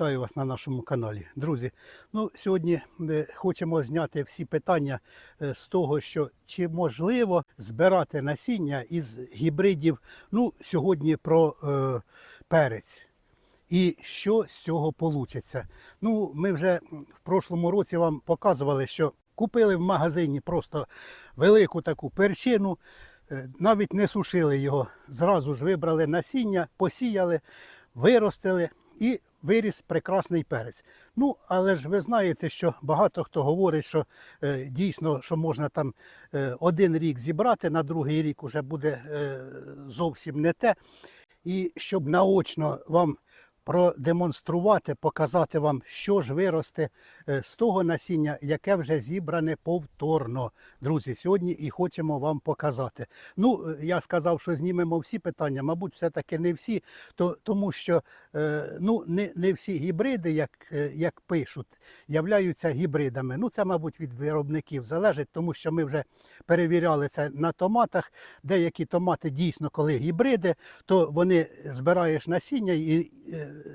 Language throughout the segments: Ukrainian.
Вітаю вас на нашому каналі. Друзі, ну, сьогодні е, хочемо зняти всі питання е, з того, що чи можливо збирати насіння із гібридів. Ну, сьогодні про е, перець. І що з цього вийде? Ну, ми вже в прошлому році вам показували, що купили в магазині просто велику таку перчину, е, навіть не сушили його. Зразу ж вибрали насіння, посіяли, виростили і виріс прекрасний перець. Ну, але ж ви знаєте, що багато хто говорить, що е, дійсно що можна там е, один рік зібрати, на другий рік вже буде е, зовсім не те. І щоб наочно вам продемонструвати, показати вам, що ж виросте е, з того насіння, яке вже зібране повторно. Друзі, сьогодні і хочемо вам показати. Ну, е, я сказав, що знімемо всі питання, мабуть, все-таки не всі, то, тому що е, ну, не, не всі гібриди, як, як пишуть, являються гібридами. Ну, це, мабуть, від виробників залежить, тому що ми вже перевіряли це на томатах. Деякі томати дійсно, коли гібриди, то вони збираєш насіння і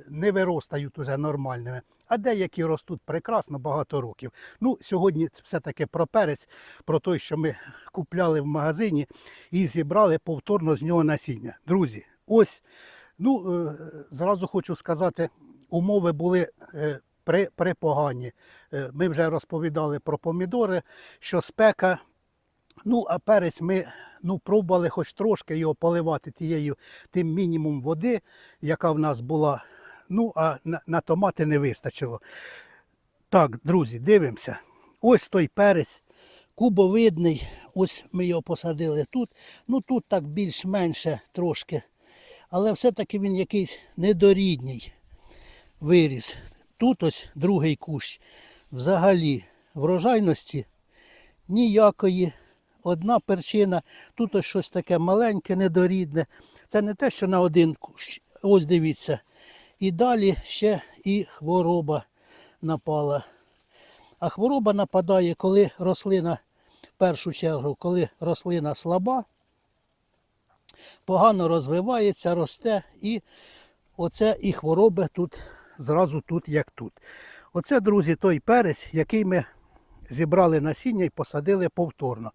не виростають уже нормальними. А деякі ростуть прекрасно багато років. Ну, сьогодні все-таки про перець, про той, що ми купляли в магазині і зібрали повторно з нього насіння. Друзі, ось, ну, е, зразу хочу сказати, умови були е, при, припогані. Е, Ми вже розповідали про помідори, що спека. Ну, а перець ми ну, пробували хоч трошки його поливати тією тим мінімум води, яка в нас була. Ну, а на, на томати не вистачило. Так, друзі, дивимося. Ось той перець, кубовидний. Ось ми його посадили тут. Ну тут так більш-менше трошки. Але все-таки він якийсь недорідній виріс. Тут ось другий кущ. Взагалі врожайності ніякої. Одна перчина, тут ось щось таке маленьке, недорідне. Це не те, що на один кущ. Ось дивіться. І далі ще і хвороба напала. А хвороба нападає, коли рослина, в першу чергу, коли рослина слаба, погано розвивається, росте, і оце і хвороби тут зразу тут, як тут. Оце, друзі, той перець, який ми зібрали насіння і посадили повторно.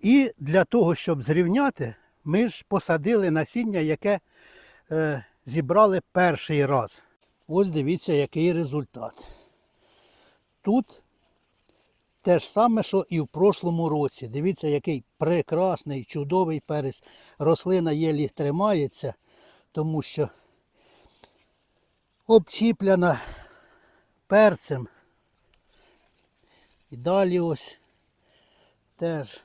І для того, щоб зрівняти, ми ж посадили насіння, яке е, зібрали перший раз. Ось дивіться, який результат. Тут те ж саме, що і в прошлому році. Дивіться, який прекрасний, чудовий перець. Рослина єлі тримається, тому що обчіпляна перцем. І далі ось теж.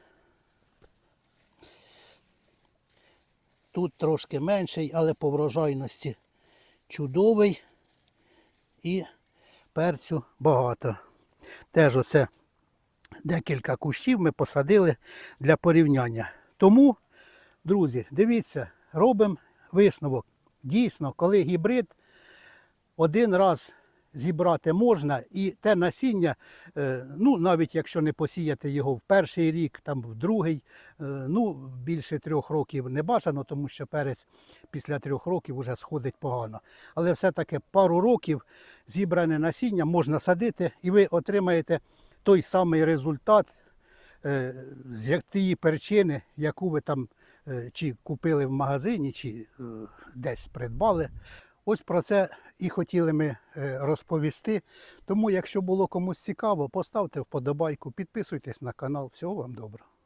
Тут трошки менший, але по врожайності чудовий і перцю багато. Теж оце декілька кущів ми посадили для порівняння. Тому, друзі, дивіться, робимо висновок. Дійсно, коли гібрид один раз зібрати можна, і те насіння, е, ну навіть якщо не посіяти його в перший рік, там в другий, е, ну більше трьох років не бажано, тому що перець після трьох років вже сходить погано. Але все-таки пару років зібране насіння можна садити, і ви отримаєте той самий результат е, з тієї перчини, яку ви там чи купили в магазині, чи десь придбали. Ось про це і хотіли ми е, розповісти. Тому, якщо було комусь цікаво, поставте вподобайку, підписуйтесь на канал. Всього вам доброго.